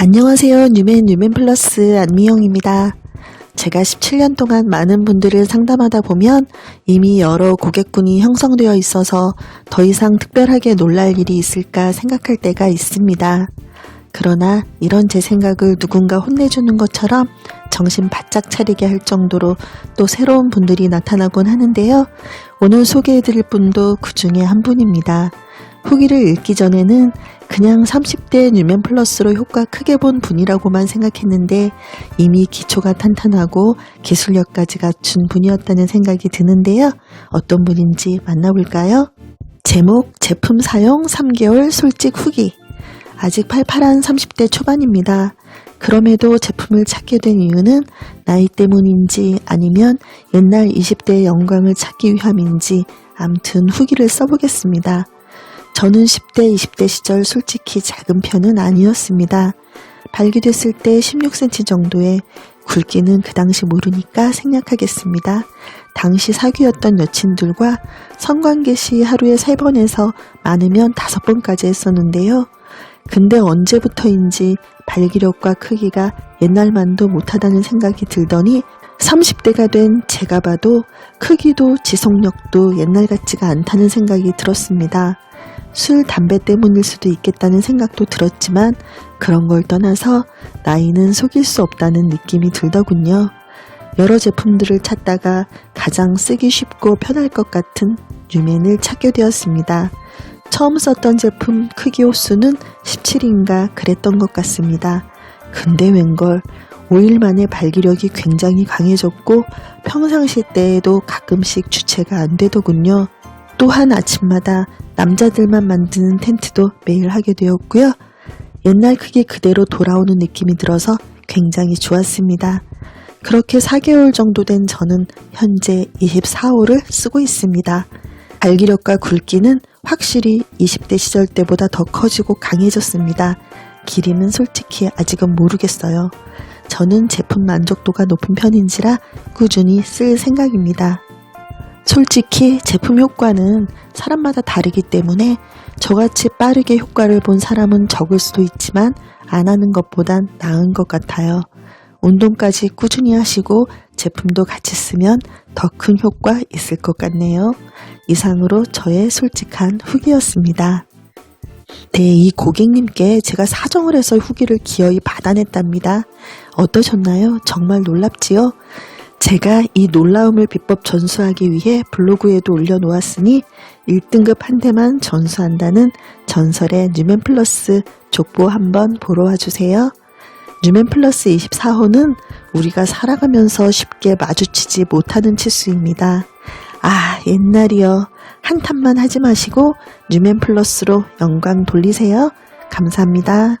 안녕하세요. 뉴맨 뉴맨 플러스 안미영입니다. 제가 17년 동안 많은 분들을 상담하다 보면 이미 여러 고객군이 형성되어 있어서 더 이상 특별하게 놀랄 일이 있을까 생각할 때가 있습니다. 그러나 이런 제 생각을 누군가 혼내주는 것처럼 정신 바짝 차리게 할 정도로 또 새로운 분들이 나타나곤 하는데요. 오늘 소개해드릴 분도 그 중에 한 분입니다. 후기를 읽기 전에는 그냥 30대 뉴맨 플러스로 효과 크게 본 분이라고만 생각했는데 이미 기초가 탄탄하고 기술력까지 갖춘 분이었다는 생각이 드는데요. 어떤 분인지 만나볼까요? 제목 제품 사용 3개월 솔직 후기 아직 팔팔한 30대 초반입니다. 그럼에도 제품을 찾게 된 이유는 나이 때문인지 아니면 옛날 20대의 영광을 찾기 위함인지 암튼 후기를 써보겠습니다. 저는 10대, 20대 시절 솔직히 작은 편은 아니었습니다. 발기됐을 때 16cm 정도의 굵기는 그 당시 모르니까 생략하겠습니다. 당시 사귀었던 여친들과 성관계 시 하루에 3번에서 많으면 5번까지 했었는데요. 근데 언제부터인지 발기력과 크기가 옛날만도 못하다는 생각이 들더니 30대가 된 제가 봐도 크기도 지속력도 옛날 같지가 않다는 생각이 들었습니다. 술, 담배 때문일 수도 있겠다는 생각도 들었지만 그런 걸 떠나서 나이는 속일 수 없다는 느낌이 들더군요. 여러 제품들을 찾다가 가장 쓰기 쉽고 편할 것 같은 뉴맨을 찾게 되었습니다. 처음 썼던 제품 크기 호수는 17인가 그랬던 것 같습니다. 근데 웬걸 5일 만에 발기력이 굉장히 강해졌고 평상시 때에도 가끔씩 주체가 안 되더군요. 또한 아침마다 남자들만 만드는 텐트도 매일 하게 되었고요. 옛날 크기 그대로 돌아오는 느낌이 들어서 굉장히 좋았습니다. 그렇게 4개월 정도 된 저는 현재 24호를 쓰고 있습니다. 발기력과 굵기는 확실히 20대 시절 때보다 더 커지고 강해졌습니다. 길이는 솔직히 아직은 모르겠어요. 저는 제품 만족도가 높은 편인지라 꾸준히 쓸 생각입니다. 솔직히 제품 효과는 사람마다 다르기 때문에 저같이 빠르게 효과를 본 사람은 적을 수도 있지만 안 하는 것보단 나은 것 같아요. 운동까지 꾸준히 하시고 제품도 같이 쓰면 더 큰 효과 있을 것 같네요. 이상으로 저의 솔직한 후기였습니다. 네, 이 고객님께 제가 사정을 해서 후기를 기어이 받아냈답니다. 어떠셨나요? 정말 놀랍지요? 제가 이 놀라움을 비법 전수하기 위해 블로그에도 올려놓았으니 1등급 한 대만 전수한다는 전설의 뉴맨 플러스 족보 한번 보러 와주세요. 뉴맨 플러스 24호는 우리가 살아가면서 쉽게 마주치지 못하는 치수입니다. 아, 옛날이요. 한탄만 하지 마시고 뉴맨 플러스로 영광 돌리세요. 감사합니다.